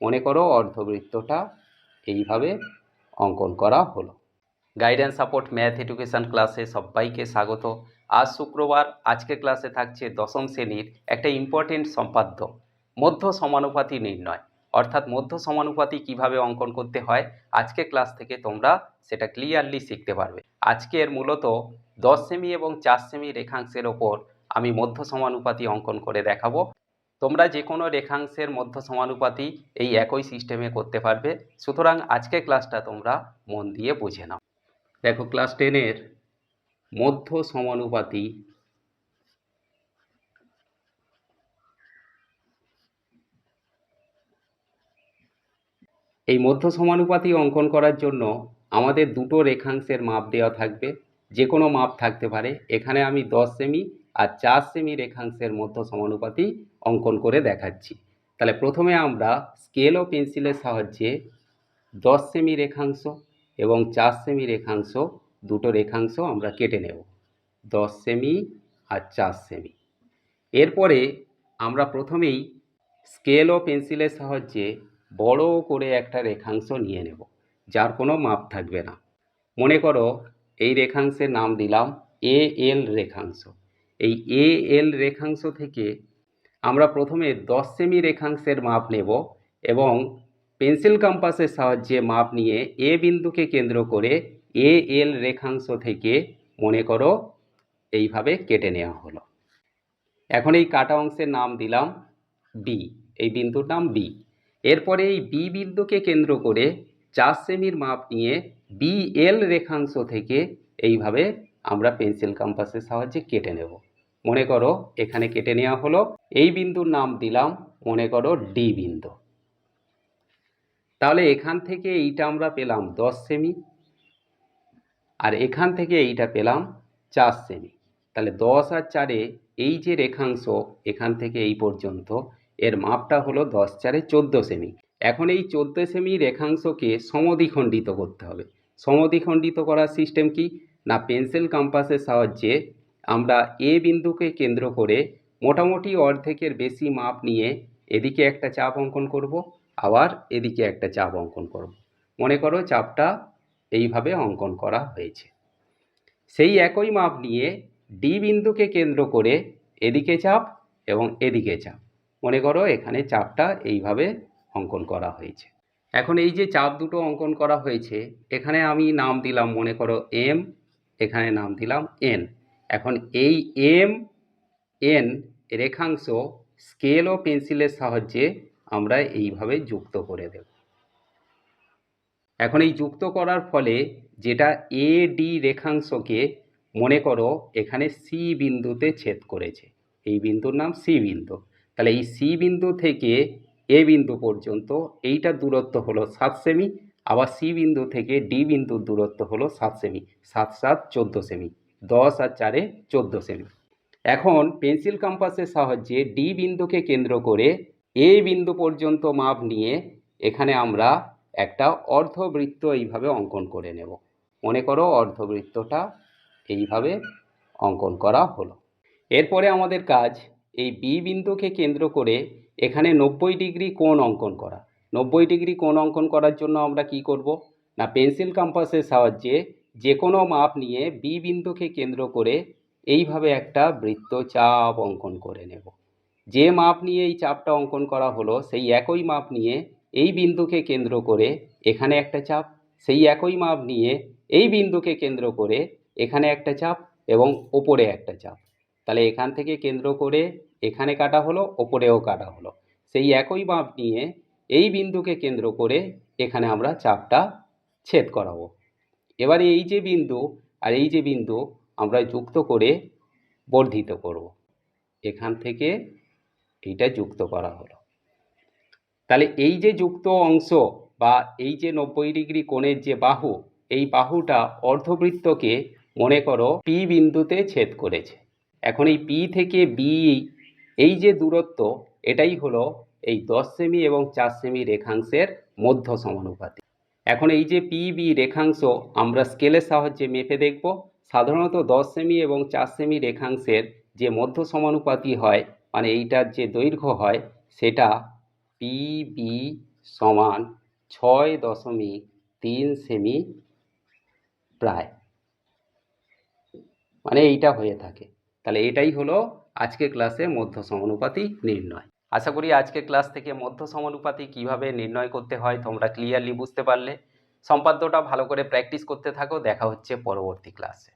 মনে করো অর্ধবৃত্তটা এইভাবে অঙ্কন করা হলো। গাইডেন্স সাপোর্ট ম্যাথ এডুকেশন ক্লাসে সবাইকে স্বাগত। আজ শুক্রবার আজকে ক্লাসে থাকছে দশম শ্রেণির একটা ইম্পর্টেন্ট সম্পাদ্য, মধ্য সমানুপাতি নির্ণয়। অর্থাৎ মধ্য সমানুপাতি কীভাবে অঙ্কন করতে হয় আজকে ক্লাস থেকে তোমরা সেটা ক্লিয়ারলি শিখতে পারবে। আজকের মূলত দশ সেমি এবং চার সেমি রেখাংশের ওপর আমি মধ্য সমানুপাতি অঙ্কন করে দেখাবো। তোমরা যে কোনো রেখাংশের মধ্য সমানুপাতি এই একই সিস্টেমে করতে পারবে। সুতরাং আজকে ক্লাসটা তোমরা মন দিয়ে বুঝে নাও। দেখো ক্লাস টেনের মধ্য সমানুপাতি এই মধ্য সমানুপাতি অঙ্কন করার জন্য আমাদের দুটো রেখাংশের মাপ দেওয়া থাকবে। যে কোনো মাপ থাকতে পারে। এখানে আমি দশ সেমি আর চার সেমি রেখাংশের মধ্য সমানুপাতি অঙ্কন করে দেখাচ্ছি। তাহলে প্রথমে আমরা স্কেল ও পেন্সিলের সাহায্যে দশ সেমি রেখাংশ এবং চার সেমি রেখাংশ দুটো রেখাংশ আমরা কেটে নেব। দশ সেমি আর চার সেমি। এরপরে আমরা প্রথমেই স্কেল ও পেন্সিলের সাহায্যে বড় করে একটা রেখাংশ নিয়ে নেব, যার কোনো মাপ থাকবে না। মনে করো এই রেখাংশের নাম দিলাম এ এল রেখাংশ। এই এ এল রেখাংশ থেকে আমরা প্রথমে দশ সেমি রেখাংশের মাপ নেব এবং পেন্সিল কম্পাসের সাহায্যে মাপ নিয়ে এ বিন্দুকে কেন্দ্র করে এ এল রেখাংশ থেকে, মনে করো, এইভাবে কেটে নেওয়া হলো। এখন এই কাটা অংশের নাম দিলাম বি এই বিন্দুর নাম বি এরপরে এই বি বিন্দুকে কেন্দ্র করে চার সেমির মাপ নিয়ে বি এল রেখাংশ থেকে এইভাবে আমরা পেন্সিল কম্পাসের সাহায্যে কেটে নেব। মনে করো এখানে কেটে নেওয়া হলো। এই বিন্দুর নাম দিলাম, মনে করো ডি বিন্দু। তাহলে এখান থেকে এইটা আমরা পেলাম দশ সেমি, আর এখান থেকে এইটা পেলাম চার সেমি। তাহলে দশ আর চারে এই যে রেখাংশ, এখান থেকে এই পর্যন্ত, এর মাপটা হলো দশ চারে চোদ্দ সেমি। এখন এই চোদ্দ সেমি রেখাংশকে সমদ্বিখণ্ডিত করতে হবে। সমদ্বিখণ্ডিত করার সিস্টেম কি? না পেন্সিল কম্পাসের সাহায্যে আমরা এ বিন্দুকে কেন্দ্র করে মোটামুটি অর্ধেকের বেশি মাপ নিয়ে এদিকে একটা চাপ অঙ্কন করব, আবার এদিকে একটা চাপ অঙ্কন করব। মনে করো চাপটা এইভাবে অঙ্কন করা হয়েছে। সেই একই মাপ নিয়ে ডি বিন্দুকে কেন্দ্র করে এদিকে চাপ এবং এদিকে চাপ। মনে করো এখানে চাপটা এইভাবে অঙ্কন করা হয়েছে। এখন এই যে চাপ দুটো অঙ্কন করা হয়েছে, এখানে আমি নাম দিলাম, মনে করো এম এখানে নাম দিলাম এন এখন এই এম এন রেখাংশ স্কেল ও পেন্সিলের সাহায্যে আমরা এইভাবে যুক্ত করে দেব। এখন এই যুক্ত করার ফলে যেটা এ ডি রেখাংশকে, মনে করো এখানে সি বিন্দুতে ছেদ করেছে, এই বিন্দুর নাম সি বিন্দু। তাহলে এই সি বিন্দু থেকে এ বিন্দু পর্যন্ত এইটার দূরত্ব হলো সাত সেমি, আবার সি বিন্দু থেকে ডি বিন্দুর দূরত্ব হলো সাত সেমি, সাত সাত চোদ্দ সেমি। দশ আর চারে চোদ্দ সেমি। এখন পেন্সিল কম্পাসের সাহায্যে ডি বিন্দুকে কেন্দ্র করে এ বিন্দু পর্যন্ত মাপ নিয়ে এখানে আমরা একটা অর্ধবৃত্ত এইভাবে অঙ্কন করে নেব। মনে করো অর্ধবৃত্তটা এইভাবে অঙ্কন করা হলো। এরপরে আমাদের কাজ এই বি বিন্দুকে কেন্দ্র করে এখানে নব্বই ডিগ্রি কোণ অঙ্কন করা। নব্বই ডিগ্রি কোণ অঙ্কন করার জন্য আমরা কি করব? না, পেন্সিল কম্পাসের সাহায্যে যে কোনো মাপ নিয়ে বি বিন্দুকে কেন্দ্র করে এইভাবে একটা বৃত্ত চাপ অঙ্কন করে নেব। যে মাপ নিয়ে এই চাপটা অঙ্কন করা হলো, সেই একই মাপ নিয়ে এই বিন্দুকে কেন্দ্র করে এখানে একটা চাপ, সেই একই মাপ নিয়ে এই বিন্দুকে কেন্দ্র করে এখানে একটা চাপ এবং ওপরে একটা চাপ। তাহলে এখান থেকে কেন্দ্র করে এখানে কাটা হলো, ওপরেও কাটা হলো। সেই একই মাপ নিয়ে এই বিন্দুকে কেন্দ্র করে এখানে আমরা চাপটা ছেদ করাবো। এবারে এই যে বিন্দু আর এই যে বিন্দু আমরা যুক্ত করে বর্ধিত করব। এখান থেকে এইটা যুক্ত করা হলো। তাহলে এই যে যুক্ত অংশ বা এই যে নব্বই ডিগ্রি কোণের যে বাহু, এই বাহুটা অর্ধবৃত্তকে মনে করো পি বিন্দুতে ছেদ করেছে। এখন এই পি থেকে বি এই যে দূরত্ব, এটাই হলো এই দশ সেমি এবং চার সেমি রেখাংশের মধ্য সমানুপাতি এখন এই যে পিবি রেখাংশ, আমরা স্কেলের সাহায্যে মেপে দেখব। সাধারণত দশ সেমি এবং চার সেমি রেখাংশের যে মধ্য সমানুপাতি হয় মানে এইটার যে দৈর্ঘ্য হয়, সেটা পি বি সমান ছয় দশমিক তিন সেমি প্রায়। মানে এইটা হয়ে থাকে। তাহলে এটাই হলো আজকে ক্লাসে মধ্য সমানুপাতি নির্ণয়। আশা করি আজকের ক্লাস থেকে মধ্য সমানুপাতি কীভাবে নির্ণয় করতে হয় তোমরা ক্লিয়ারলি বুঝতে পারলে। সম্পাদ্যটা ভালো করে প্র্যাকটিস করতে থাকো। দেখা হচ্ছে পরবর্তী ক্লাসে